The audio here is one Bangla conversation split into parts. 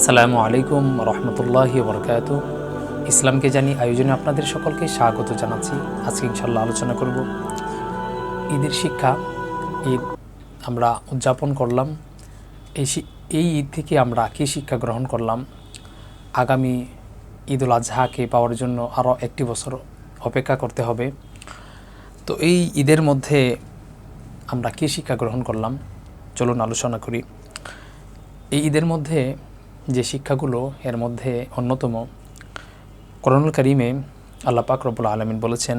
আসসালামু আলাইকুম রহমতুল্লাহি বরকাত ইসলামকে জানি আয়োজনে আপনাদের সকলকে স্বাগত জানাচ্ছি। আজকে ইনশাল্লাহ আলোচনা করব ঈদের শিক্ষা, ঈদ আমরা উদযাপন করলাম। এই এই ঈদ থেকে আমরা কী শিক্ষা গ্রহণ করলাম? আগামী ঈদুল আজহাকে পাওয়ার জন্য আরও একটি বছর অপেক্ষা করতে হবে। তো এই ঈদের মধ্যে আমরা কী শিক্ষা গ্রহণ করলাম? চলুন আলোচনা করি। এই ঈদের মধ্যে যে শিক্ষাগুলো এর মধ্যে অন্যতম। করণুল করিমে আল্লাহ পাক রব্বুল আলমিন বলেছেন,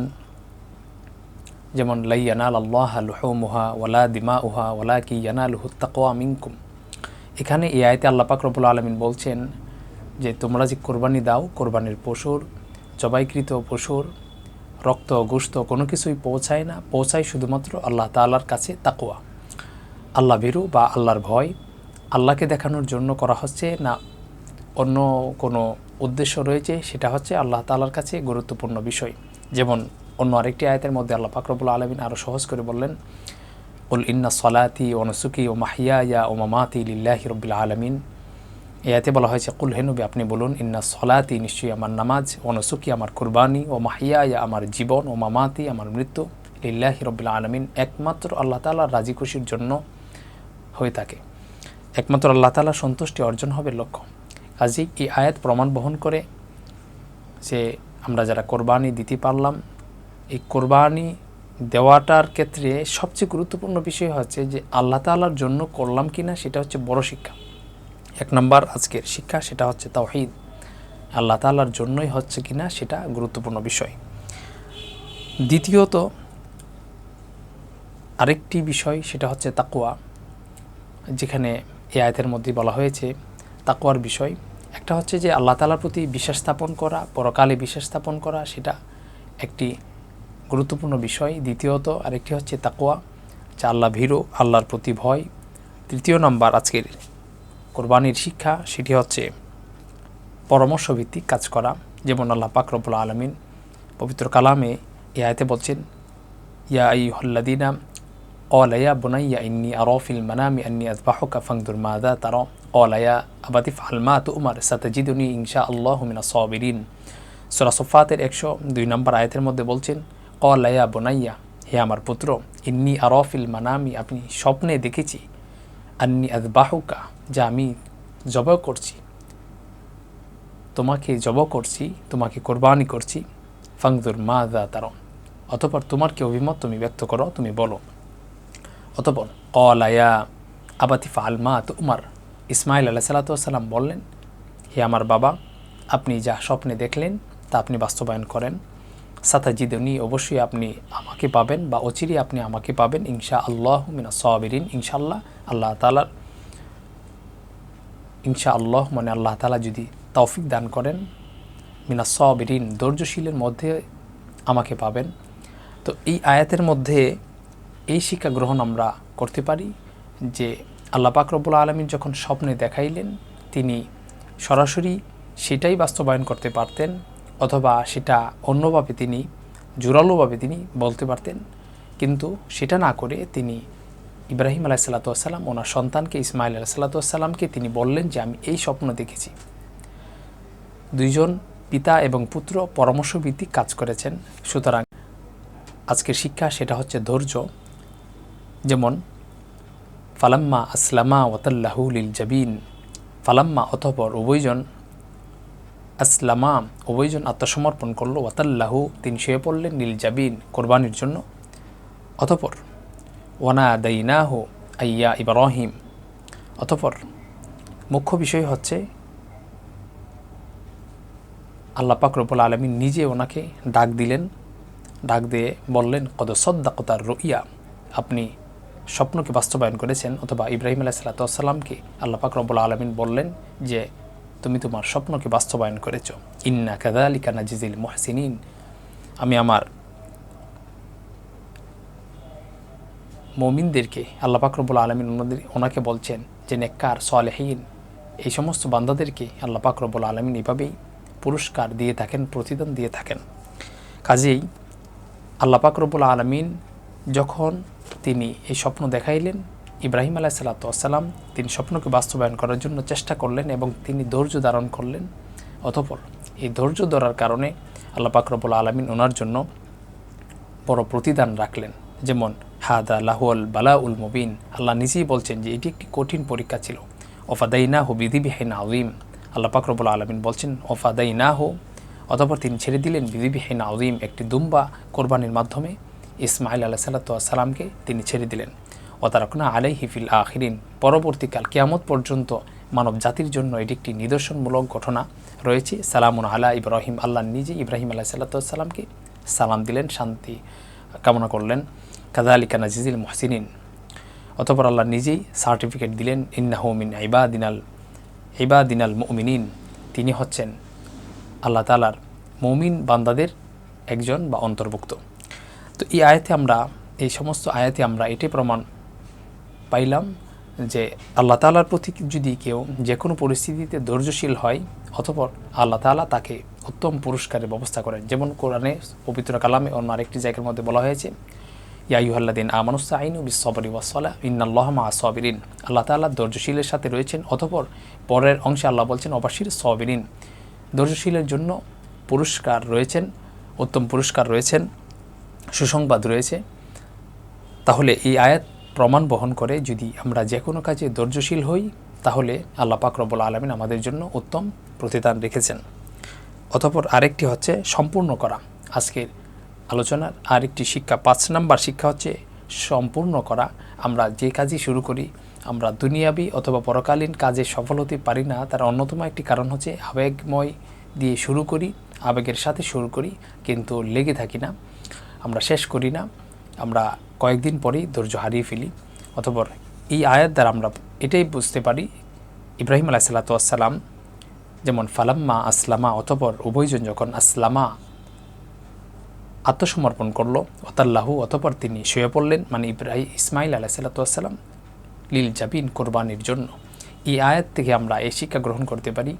যেমন, লাই ইয়ানাল আল্লাহ লুহুমুহা ওয়ালা দিমা উহা ওয়ালা কি ইয়ানাল হুত্তাকোয়া মিনকুম। এখানে এই আয়তে আল্লাহ পাক রব্বুল আলমিন বলছেন যে, তোমরা যে কোরবানি দাও, কোরবানির পশুর, জবাইকৃত পশুর, রক্ত গোস্ত কোনো কিছুই পৌঁছায় না, পৌঁছায় শুধুমাত্র আল্লাহ তাআলার কাছে তাকোয়া আল্লাহ ভীরু বা আল্লাহর ভয় আল্লাহকে দেখানোর জন্য করা হচ্ছে না অন্য কোনো উদ্দেশ্য রয়েছে, সেটা হচ্ছে আল্লাহ তালার কাছে গুরুত্বপূর্ণ বিষয়। যেমন অন্য আরেকটি আয়তের মধ্যে আল্লাহ ফাকরবুল আলমিন আরও সহজ করে বললেন উল ইন্না সলাতি ও নসুকি ও মাহিয়া ও মামাতি লিল্লাহি রব্বিল আলমিন। এতে বলা হয়েছে, কুল হেনুবি আপনি বলুন, ইন্না সলাতি নিশ্চয়ই আমার নামাজ ও নসুকি আমার কুরবানি ও মাহিয়া আমার জীবন ও মামাতি আমার মৃত্যু লিল্লাহি রব্বিল আলমিন। একমাত্র আল্লাহ তাআলার রাজি খুশির জন্য হয়ে থাকে। একমাত্র আল্লাহ তালা সন্তুষ্টি অর্জন হবে লক্ষ্য। কাজেই এই আয়াত প্রমাণ বহন করে যে আমরা যারা কোরবানি দিতে পারলাম, এই কোরবানি দেওয়াটার ক্ষেত্রে সবচেয়ে গুরুত্বপূর্ণ বিষয় হচ্ছে যে আল্লাহ তালার জন্য করলাম কি না সেটা হচ্ছে বড় শিক্ষা। এক নম্বর আজকের শিক্ষা সেটা হচ্ছে তাওহিদ। আল্লাহ তালার জন্যই হচ্ছে কি না সেটা গুরুত্বপূর্ণ বিষয়। দ্বিতীয়ত, আরেকটি বিষয় সেটা হচ্ছে তাকুয়া যেখানে এই আয়তের মধ্যে বলা হয়েছে তাকুয়ার বিষয়। একটা হচ্ছে যে আল্লাহ তালার প্রতি বিশ্বাস স্থাপন করা, পরকালে বিশ্বাস স্থাপন করা, সেটা একটি গুরুত্বপূর্ণ বিষয়। দ্বিতীয়ত, আরেকটি হচ্ছে তাকুয়া যা আল্লাহ ভীরু, আল্লাহর প্রতি ভয়। তৃতীয় নম্বর আজকের কোরবানির শিক্ষা, সেটি হচ্ছে পরামর্শভিত্তিক কাজ করা। যেমন আল্লাহ পাক রব্বুল আলমিন পবিত্র কালামে এ আয়তে বলছেন, ইয়া আই হল্লাদিনা অলায়া বুনাইয়া ইন্নি আরফিল মানামি আন্নি আজবাহকা ফাংদুর মাদা তার অলায়া আবাদিফ আলমা তু উমার সাতাজিদুনি ইংশা আল্লাহ মিনা সবিরিন সোরা সোফাতের একশো দুই নম্বর আয়াতের মধ্যে বলছেন অলায়া বুনাইয়া হে আমার পুত্র ইন্নি আরফিল মানামি আপনি স্বপ্নে দেখেছি আন্নি আজবাহুকা যা আমি জব করছি। তোমাকে জব করছি, তোমাকে কোরবানি করছি। ফাংদুর মা দা তার অতপর তোমার কি অভিমত তুমি ব্যক্ত করো? তুমি বলো। অতপর কলায়া আবাতিফা আলমা তো উমার ইসমাইল আল্লাহ সাল্লাতাম বললেন, হে আমার বাবা, আপনি যা স্বপ্নে দেখলেন, তা আপনি বাস্তবায়ন করেন। সাতাজিদনি, অবশ্যই আপনি আমাকে পাবেন বা অচিরে আপনি আমাকে পাবেন ইনশা আল্লাহ মিনা সাবিরিন, ইনশাআল্লাহ আল্লাহ তালার ইনশা আল্লাহ মানে আল্লাহ তালা যদি তৌফিক দান করেন মিনা সাবিরিন, ধৈর্যশীলের মধ্যে আমাকে পাবেন। তো এই আয়াতের মধ্যে এই শিক্ষা গ্রহণ আমরা করতে পারি যে আল্লাহ পাক রব্বুল আলমীর যখন স্বপ্নে দেখাইলেন, তিনি সরাসরি সেটাই বাস্তবায়ন করতে পারতেন অথবা সেটা অন্যভাবে তিনি, জোরালোভাবে তিনি বলতে পারতেন। কিন্তু সেটা না করে তিনি ইব্রাহিম আলাহ সাল্লাতাম ওনার সন্তানকে ইসমাইল আলাহ সাল্লাতামকে তিনি বললেন যে, আমি এই স্বপ্ন দেখেছি। দুইজন পিতা এবং পুত্র পরামর্শভিত্তিক কাজ করেছেন। সুতরাং আজকের শিক্ষা সেটা হচ্ছে ধৈর্য। যেমন, ফালাম্মা আসলামা ওয়াতাল্লাহু লিল জাবিন ফালাম্মা অথপর উভয়জন, আসলামা উভয়জন আত্মসমর্পণ করল ওয়াতাল্লাহু তিনি শুয়ে পড়লেন নীল জাবিন কোরবানির জন্য। অতপর ওয়ানা দাইনাহু আইয়া ইব্রাহিম অতপর, মুখ্য বিষয় হচ্ছে, আল্লাহ পাক রব্বুল আলমিন নিজে ওনাকে ডাক দিলেন, ডাক দিয়ে বললেন, কদ সদ্দাকতার রইয়া আপনি স্বপ্নকে বাস্তবায়ন করেছেন অথবা ইব্রাহিম আলাহ সাল্লাতামকে আল্লাহ পাক রব্বুল আলমিন বললেন যে, তুমি তোমার স্বপ্নকে বাস্তবায়ন করেছ। ইন্না কাদা আলিকা নাজিজিল মোহসিনিন। আমি আমার মমিনদেরকে আল্লাহ পাক রব্বুল আলমিন ওনাদের, ওনাকে বলছেন যে, নেককার সোয়ালেহীন এই সমস্ত বান্দাদেরকে আল্লাহ পাক রব্বুল আলমিন এভাবেই পুরস্কার দিয়ে থাকেন, প্রতিদান দিয়ে থাকেন। কাজেই আল্লাহ পাক রব্বুল আলমিন যখন তিনি এই স্বপ্ন দেখাইলেন। ইব্রাহিম আলাহ সাল্লাতাম তিনি স্বপ্নকে বাস্তবায়ন করার জন্য চেষ্টা করলেন এবং তিনি ধৈর্য ধারণ করলেন। অতপর এই ধৈর্য ধরার কারণে আল্লাহ পাকরবুল আলমিন ওনার জন্য বড় প্রতিদান রাখলেন। যেমন, হাদা লাহুয়াল বালা উল মুবিন। আল্লাহ নিজেই বলছেন যে, এটি একটি কঠিন পরীক্ষা ছিল। ওফাদাইনা হো বিধিবিহীন আউিম আল্লাহ পাকরবুল আলমিন বলছেন ওফাদাইনা হো অতপর তিনি ছেড়ে দিলেন বিধিবিহীন আউিম একটি দুম্বা কোরবানির মাধ্যমে। ইসমাইল আল্লাহ সাল্লাতামকে তিনি ছেড়ে দিলেন। ও তারকনা আলাই হিফিল আখিরিন। পরবর্তীকাল কিয়ামত পর্যন্ত মানব জাতির জন্য এটি একটি নিদর্শনমূলক ঘটনা রয়েছে। সালামুন আলা ইব্রাহিম। আল্লাহ নিজে ইব্রাহিম আল্লাহ সাল্লাতামকে সালাম দিলেন, শান্তি কামনা করলেন। কাদা আলী কানা জিজিল মহসিনিন। অতপর আল্লাহ নিজেই সার্টিফিকেট দিলেন ইন্নাহমিন ইবাদিনাল ইবাদিনাল মমিনিন। তিনি হচ্ছেন আল্লাহ তালার মমিন বান্দাদের একজন বা অন্তর্ভুক্ত। তো এই আয়াতে আমরা, এই সমস্ত আয়াতে আমরা এটি প্রমাণ পাইলাম যে আল্লাহ তালার প্রতি যদি কেউ যে কোনো পরিস্থিতিতে ধৈর্যশীল হয়, অতপর আল্লাহ তালা তাকে উত্তম পুরস্কারের ব্যবস্থা করেন। যেমন কোরআনে পবিত্র কালামে অন্য আরেকটি জায়গার মধ্যে বলা হয়েছে ইয়াইহাল্লাদিন আমানুসা আইন বিসবরি ওয়াসলা ইন্নাল্লাহমা সবিরিন। আল্লাহ তাল্লাহ ধৈর্যশীলের সাথে রয়েছেন, অতপর পরের অংশে আল্লাহ বলছেন, অবাসির সবিরিন। ধৈর্যশীলের জন্য পুরস্কার রয়েছেন, উত্তম পুরস্কার রয়েছেন। সুসংবাদ রয়েছে, তাহলে এই আয়াত প্রমাণ বহন করে যদি আমরা যে কোনো কাজে ধৈর্যশীল হই, তাহলে আল্লাহ পাক রব্বুল আলমিন আমাদের জন্য উত্তম প্রতিদান রেখেছেন। অতপর আরেকটি হচ্ছে সম্পূর্ণ করা। আজকের আলোচনার আরেকটি শিক্ষা, পাঁচ নাম্বার শিক্ষা হচ্ছে সম্পূর্ণ করা। আমরা যে কাজই শুরু করি, আমরা দুনিয়াবি অথবা পরকালীন কাজে সফল হতে পারি না, তার অন্যতম একটি কারণ হচ্ছে আবেগময় দিয়ে শুরু করি, আবেগের সাথে শুরু করি, কিন্তু লেগে থাকি না। আমরা শেষ করি না, আমরা কয়েকদিন পরেই ধৈর্য হারিয়ে ফেলি। অতপর এই আয়াত দ্বারা আমরা এটাই বুঝতে পারি, ইব্রাহিম আলাহ সাল্লাতাম যেমন ফালাম্মা আসলামা, অতপর উভয়জন যখন আসলামা আত্মসমর্পণ করল ওতাল্লাহু অতপর তিনি শুয়ে পড়লেন মানে ইব্রাহিম ইসমাইল আলাহ সাল্লাতাম লিল জাবিন কোরবানির জন্য। এই আয়াত থেকে আমরা এই শিক্ষা গ্রহণ করতে পারি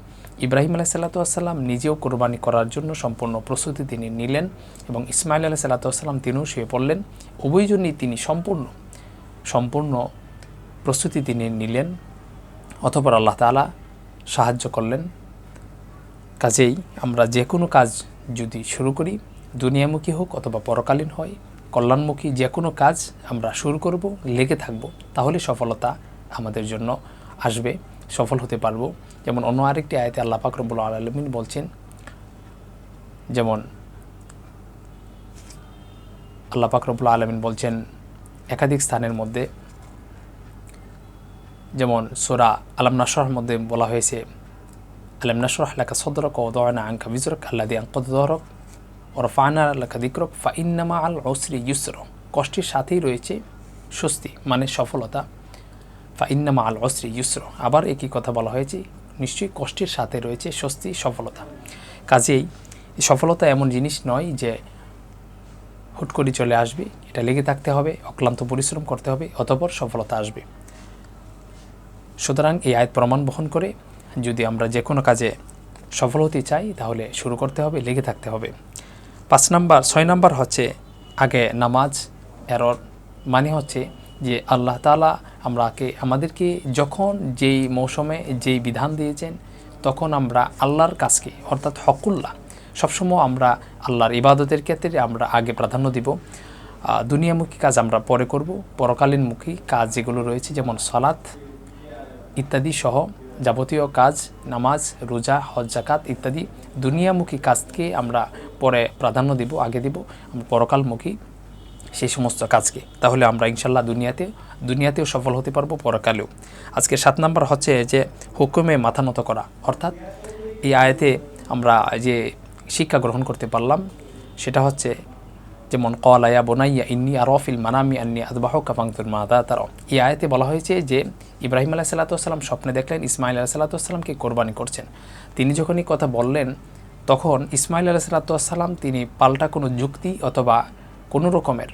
ইব্রাহিম আলাহ সাল্লাতাম নিজেও কোরবানি করার জন্য সম্পূর্ণ প্রস্তুতি তিনি নিলেন এবং ইসমাইল আলাহ সাল্লাতাম তিনিও শুয়ে পড়লেন। উভয়জনই তিনি সম্পূর্ণ সম্পূর্ণ প্রস্তুতি তিনি নিলেন অতপর আল্লাহ তালা সাহায্য করলেন। কাজেই আমরা যে কোনো কাজ যদি শুরু করি, দুনিয়ামুখী হোক অথবা পরকালীন হয়, কল্যাণমুখী যে কোনো কাজ আমরা শুরু করব, লেগে থাকব, তাহলে সফলতা আমাদের জন্য আসবে, সফল হতে পারব। যেমন অন্য আরেকটি আয়তে আল্লাহ পাকরবুল আলমিন বলছেন, যেমন আল্লাহ পাকরবুল আলমিন বলছেন একাধিক স্থানের মধ্যে, যেমন সোরা আলম নাসর মধ্যে বলা হয়েছে আলম নাসর আলাকা সদরক ও দয়না আঙ্কা বিজরক আল্লাহ দি আঙ্কদ দরক ওর ফানা আল্লাহ দিকরক ফাইন্নামা আল ওসরি ইউসর। কষ্টের সাথেই রয়েছে স্বস্তি মানে সফলতা। ফাইন্নামা আল অস্ত্রী ইউসর। আবার একই কথা বলা হয়েছে নিশ্চয়ই কষ্টের সাথে রয়েছে স্বস্তি, সফলতা। কাজেই সফলতা এমন জিনিস নয় যে হুট করে চলে আসবে, এটা লেগে থাকতে হবে, অক্লান্ত পরিশ্রম করতে হবে, অতপর সফলতা আসবে। সুতরাং এই আয়াত প্রমাণ বহন করে যদি আমরা যে কোনো কাজে সফল হতে চাই, তাহলে শুরু করতে হবে, লেগে থাকতে হবে। পাঁচ নাম্বার, ছয় নাম্বার হচ্ছে আগে নামাজ, এরর মানে হচ্ছে যে আল্লাহ তালা আমরাকে, আমাদেরকে যখন যেই মৌসুমে যেই বিধান দিয়েছেন, তখন আমরা আল্লাহর কাজকে, অর্থাৎ হকুল্লাহ সবসময় আমরা আল্লাহর ইবাদতের ক্ষেত্রে আমরা আগে প্রাধান্য দিব। দুনিয়ামুখী কাজ আমরা পরে করব, পরকালীনমুখী কাজ যেগুলো রয়েছে, যেমন সলাৎ ইত্যাদি সহ যাবতীয় কাজ, নামাজ, রোজা, হজ জাকাত ইত্যাদি দুনিয়ামুখী কাজকে আমরা পরে প্রাধান্য দিব, আগে দিব। পরকালমুখী সেই সমস্ত কাজকে। তাহলে আমরা ইনশাল্লাহ দুনিয়াতে, দুনিয়াতেও সফল হতে পারব পরকালেও। আজকে সাত নাম্বার হচ্ছে যে হুকুমে মাথা নত করা। অর্থাৎ এই আয়তে আমরা যে শিক্ষা গ্রহণ করতে পারলাম, সেটা হচ্ছে যেমন কলায়া বোনাইয়া ইন্নি আরফিল মানামি আন্নি আদবাহ কাপাংতুর মাদা তার। এই আয়তে বলা হয়েছে যে ইব্রাহিম আলাহ সাল্লাতাম স্বপ্নে দেখলেন ইসমাইল আলাহ সাল্লাতামকে কোরবানি করছেন। তিনি যখনই কথা বললেন, তখন ইসমাইল আলাহ সাল্লাতাম তিনি পাল্টা কোনো যুক্তি অথবা কোনো রকমের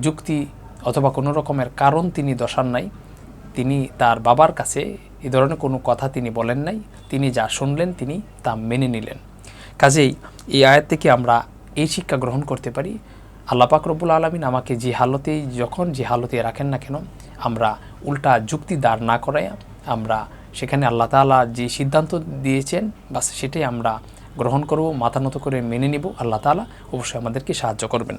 যুক্তি অথবা কোনো রকমের কারণ তিনি দশান নাই। তিনি তার বাবার কাছে এ ধরনের কোনো কথা তিনি বলেন নাই। তিনি যা শুনলেন তিনি তা মেনে নিলেন। কাজেই এই আয়াত থেকে আমরা এই শিক্ষা গ্রহণ করতে পারি, আল্লাহ রব্বুল আলমিন আমাকে যে হালতেই যখন যে হালতে রাখেন না কেন, আমরা উল্টা যুক্তি দাঁড় না করায়, আমরা সেখানে আল্লাহ তাআলা যে সিদ্ধান্ত দিয়েছেন, বাস সেটাই আমরা গ্রহণ করব, মাথা নত করে মেনে নিব। আল্লাহ তাআলা অবশ্যই আমাদেরকে সাহায্য করবেন।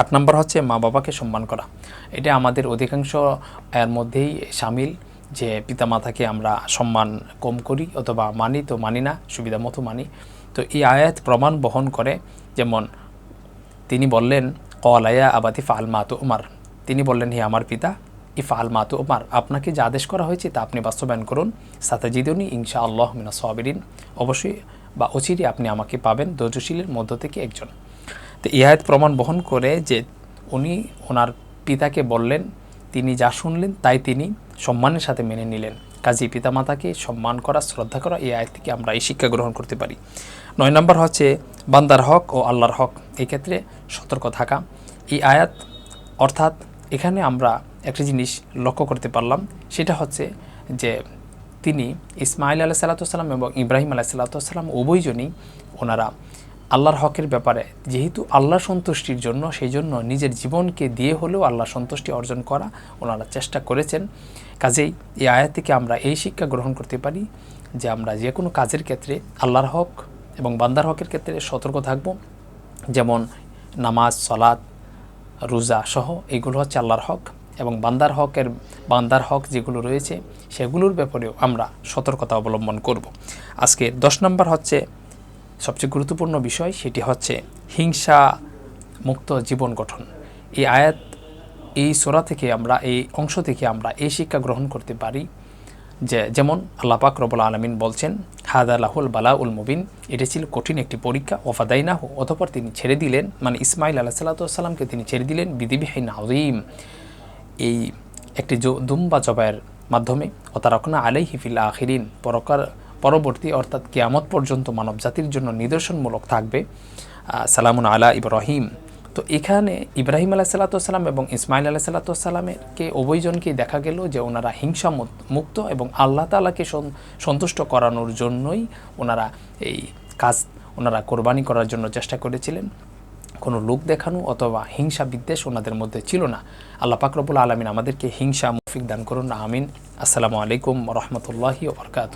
আট নম্বর হচ্ছে মা বাবাকে সম্মান করা। এটা আমাদের অধিকাংশ এর মধ্যেই সামিল যে পিতামাতাকে আমরা সম্মান কম করি অথবা মানি তো মানি না, সুবিধা মতো মানি। তো এই আয়াত প্রমাণ বহন করে যেমন তিনি বললেন কলায়া আবাদি ফাল মাতু উমার তিনি বললেন, হে আমার পিতা ইফা আল মাতু উমার আপনাকে যে আদেশ করা হয়েছে তা আপনি বাস্তবায়ন করুন। সাতাজিদুনি ইনশা আল্লাহ মিনা সাবিরিন। অবশ্যই বা অচিরই আপনি আমাকে পাবেন ধৈর্যশীলের মধ্য থেকে একজন। তো এই আয়াত প্রমাণ বহন করে যে উনি ওনার পিতাকে বললেন, তিনি যা শুনলেন তাই তিনি সম্মানের সাথে মেনে নিলেন। কাজী পিতামাতাকে সম্মান করা, শ্রদ্ধা করা এই আয়াত থেকে আমরা এই শিক্ষা গ্রহণ করতে পারি। নয় নম্বর হচ্ছে বান্দার হক ও আল্লাহর হক। এই ক্ষেত্রে সতর্ক থাকা। এই আয়াত অর্থাৎ এখানে আমরা একটা জিনিস লক্ষ্য করতে পারলাম, সেটা হচ্ছে যে তিনি ইসমাইল আলাহ সাল্লাতাম এবং ইব্রাহিম আলাহ সাল্লাতাম উভয়জনই ওনারা আল্লাহর হকের ব্যাপারে। যেহেতু আল্লাহ সন্তুষ্টির জন্য সেই জন্য নিজের জীবনকে দিয়ে হলেও আল্লাহ সন্তুষ্টি অর্জন করা ওনারা চেষ্টা করেছেন। কাজেই এই আয়াত থেকে আমরা এই শিক্ষা গ্রহণ করতে পারি যে আমরা যে কোনো কাজের ক্ষেত্রে আল্লাহর হক এবং বান্দার হকের ক্ষেত্রে সতর্ক থাকব। যেমন নামাজ সলাৎ রোজা সহ এগুলো হচ্ছে আল্লাহর হক এবং বান্দার হকের, বান্দার হক যেগুলো রয়েছে, সেগুলোর ব্যাপারেও আমরা সতর্কতা অবলম্বন করব। আজকে দশ নম্বর হচ্ছে সবচেয়ে গুরুত্বপূর্ণ বিষয় সেটি হচ্ছে হিংসা মুক্ত জীবন গঠন। এই আয়াত, এই সোরা থেকে আমরা, এই অংশ থেকে আমরা এই শিক্ষা গ্রহণ করতে পারি যে, যেমন আল্লাহ পাক রবুল আলমিন বলছেন, হাদা বালা উল মুবিন। এটা ছিল কঠিন একটি পরীক্ষা। ওফাদাইনাহু, অতপর তিনি ছেড়ে দিলেন। মানে ইসমাইল আল্লাহ সাল্লাতামকে তিনি ছেড়ে দিলেন বিদিবিহীন আজিম এই একটি দুম্বা জবাইয়ের মাধ্যমে অতারকনা আলাই হিফিল আখিরিন। পরকার পরবর্তী অর্থাৎ কেয়ামত পর্যন্ত মানব জাতির জন্য নিদর্শনমূলক থাকবে। সালামুন আলা ইব্রাহিম। তো এখানে ইব্রাহিম আলাহ সাল্লাতাম এবং ইসমাইল আলাহ সাল্লাতামেরকে উভয়জনকেই দেখা গেল যে ওনারা হিংসা মুক্ত এবং আল্লাহ তালাকে সন্তুষ্ট করানোর জন্যই ওনারা এই কাজ, ওনারা কোরবানি করার জন্য চেষ্টা করেছিলেন। কোনো লোক দেখানো অথবা হিংসা বিদ্বেষ ওনাদের মধ্যে ছিল না। আল্লাহ পাকরবুল আলমিন আমাদেরকে হিংসা মুফিক দান করুন। আমিন। আসসালামু আলাইকুম রহমতুল্লাহি ওবরকাত